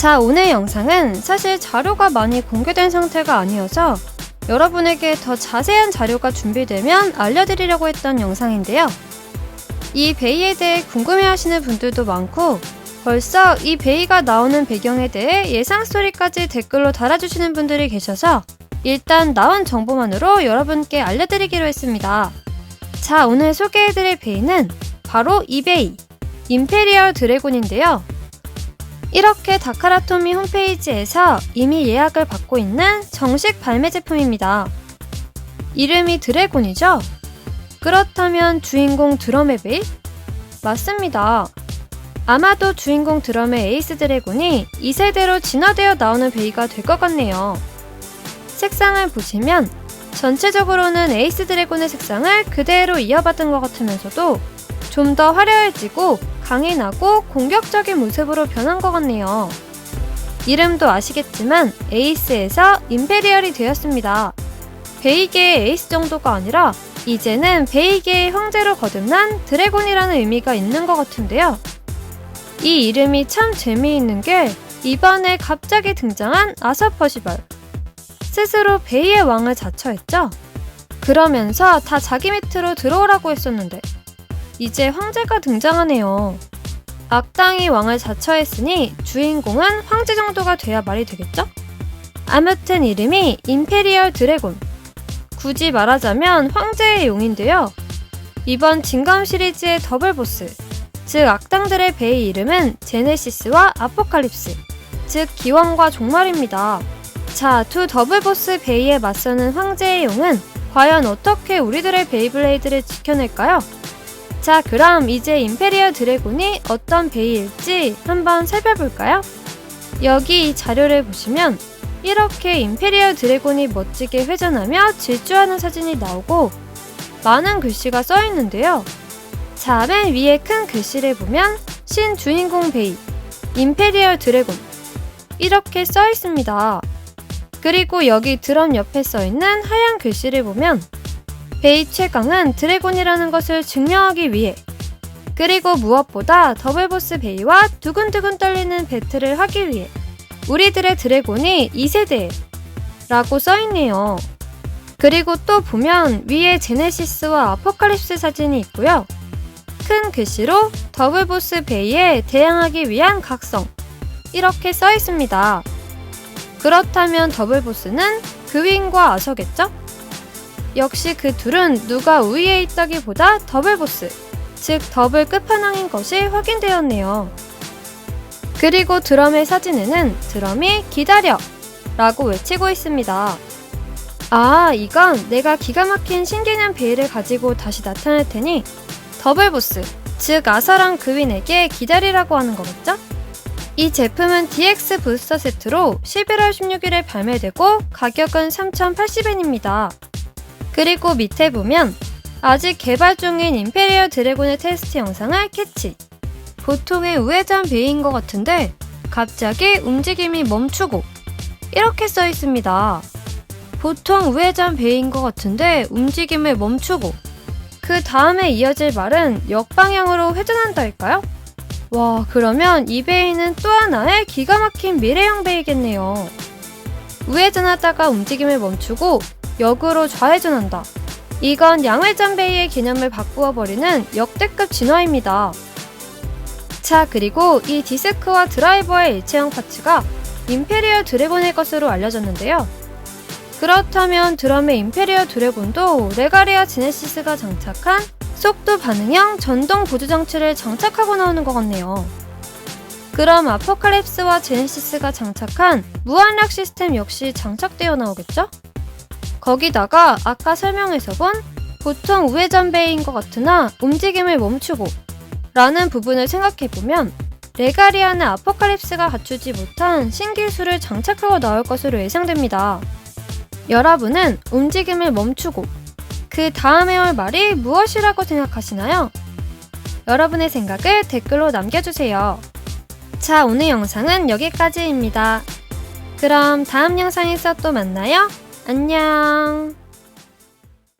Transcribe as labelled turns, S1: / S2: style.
S1: 자, 오늘 영상은 사실 자료가 많이 공개된 상태가 아니어서 여러분에게 더 자세한 자료가 준비되면 알려드리려고 했던 영상인데요. 이 베이에 대해 궁금해하시는 분들도 많고 벌써 이 베이가 나오는 배경에 대해 예상 스토리까지 댓글로 달아주시는 분들이 계셔서 일단 나온 정보만으로 여러분께 알려드리기로 했습니다. 자, 오늘 소개해드릴 베이는 바로 이 베이, 임페리얼 드래곤인데요. 이렇게 다카라토미 홈페이지에서 이미 예약을 받고 있는 정식 발매 제품입니다. 이름이 드래곤이죠? 그렇다면 주인공 드럼의 베이? 맞습니다. 아마도 주인공 드럼의 에이스 드래곤이 2세대로 진화되어 나오는 베이가 될 것 같네요. 색상을 보시면 전체적으로는 에이스 드래곤의 색상을 그대로 이어받은 것 같으면서도 좀 더 화려해지고 강인하고 공격적인 모습으로 변한 것 같네요. 이름도 아시겠지만 에이스에서 임페리얼이 되었습니다. 베이계의 에이스 정도가 아니라 이제는 베이계의 형제로 거듭난 드래곤이라는 의미가 있는 것 같은데요. 이 이름이 참 재미있는 게 이번에 갑자기 등장한 아서 퍼시벌. 스스로 베이의 왕을 자처했죠? 그러면서 다 자기 밑으로 들어오라고 했었는데 이제 황제가 등장하네요. 악당이 왕을 자처했으니 주인공은 황제 정도가 돼야 말이 되겠죠? 아무튼 이름이 임페리얼 드래곤. 굳이 말하자면 황제의 용인데요. 이번 진검 시리즈의 더블 보스, 즉 악당들의 베이 이름은 제네시스와 아포칼립스, 즉 기원과 종말입니다. 자, 두 더블 보스 베이에 맞서는 황제의 용은 과연 어떻게 우리들의 베이블레이드를 지켜낼까요? 자, 그럼 이제 임페리얼 드래곤이 어떤 베이일지 한번 살펴볼까요? 여기 이 자료를 보시면 이렇게 임페리얼 드래곤이 멋지게 회전하며 질주하는 사진이 나오고 많은 글씨가 써 있는데요. 자, 맨 위에 큰 글씨를 보면 신 주인공 베이, 임페리얼 드래곤 이렇게 써 있습니다. 그리고 여기 드럼 옆에 써 있는 하얀 글씨를 보면 베이 최강은 드래곤이라는 것을 증명하기 위해 그리고 무엇보다 더블보스 베이와 두근두근 떨리는 배틀을 하기 위해 우리들의 드래곤이 2세대 라고 써있네요. 그리고 또 보면 위에 제네시스와 아포칼립스 사진이 있고요. 큰 글씨로 더블보스 베이에 대항하기 위한 각성 이렇게 써 있습니다. 그렇다면 더블보스는 그윈과 아서겠죠? 역시 그 둘은 누가 우위에 있다기보다 더블 보스, 즉 더블 끝판왕인 것이 확인되었네요. 그리고 드럼의 사진에는 드럼이 기다려! 라고 외치고 있습니다. 아, 이건 내가 기가 막힌 신개념 베일을 가지고 다시 나타날 테니 더블 보스, 즉 아사랑 그윈에게 기다리라고 하는 거겠죠? 이 제품은 DX 부스터 세트로 11월 16일에 발매되고 가격은 3,080엔입니다. 그리고 밑에 보면 아직 개발 중인 임페리얼 드래곤의 테스트 영상을 캐치. 보통의 우회전 베이인 것 같은데 갑자기 움직임이 멈추고 이렇게 써 있습니다. 보통 우회전 베이인 것 같은데 움직임을 멈추고 그 다음에 이어질 말은 역방향으로 회전한다일까요? 와, 그러면 이 베이는 또 하나의 기가 막힌 미래형 베이겠네요. 우회전하다가 움직임을 멈추고 역으로 좌회전한다. 이건 양회전 베이의 개념을 바꾸어 버리는 역대급 진화입니다. 자, 그리고 이 디스크와 드라이버의 일체형 파츠가 임페리얼 드래곤의 것으로 알려졌는데요. 그렇다면 드럼의 임페리얼 드래곤도 레가리아 지네시스가 장착한 속도 반응형 전동 보조 장치를 장착하고 나오는 것 같네요. 그럼 아포칼립스와 제네시스가 장착한 무한력 시스템 역시 장착되어 나오겠죠? 거기다가 아까 설명에서 본 보통 우회전 베이인 것 같으나 움직임을 멈추고 라는 부분을 생각해보면 레가리아는 아포칼립스가 갖추지 못한 신기술을 장착하고 나올 것으로 예상됩니다. 여러분은 움직임을 멈추고 그 다음에 올 말이 무엇이라고 생각하시나요? 여러분의 생각을 댓글로 남겨주세요. 자, 오늘 영상은 여기까지입니다. 그럼 다음 영상에서 또 만나요. 안녕.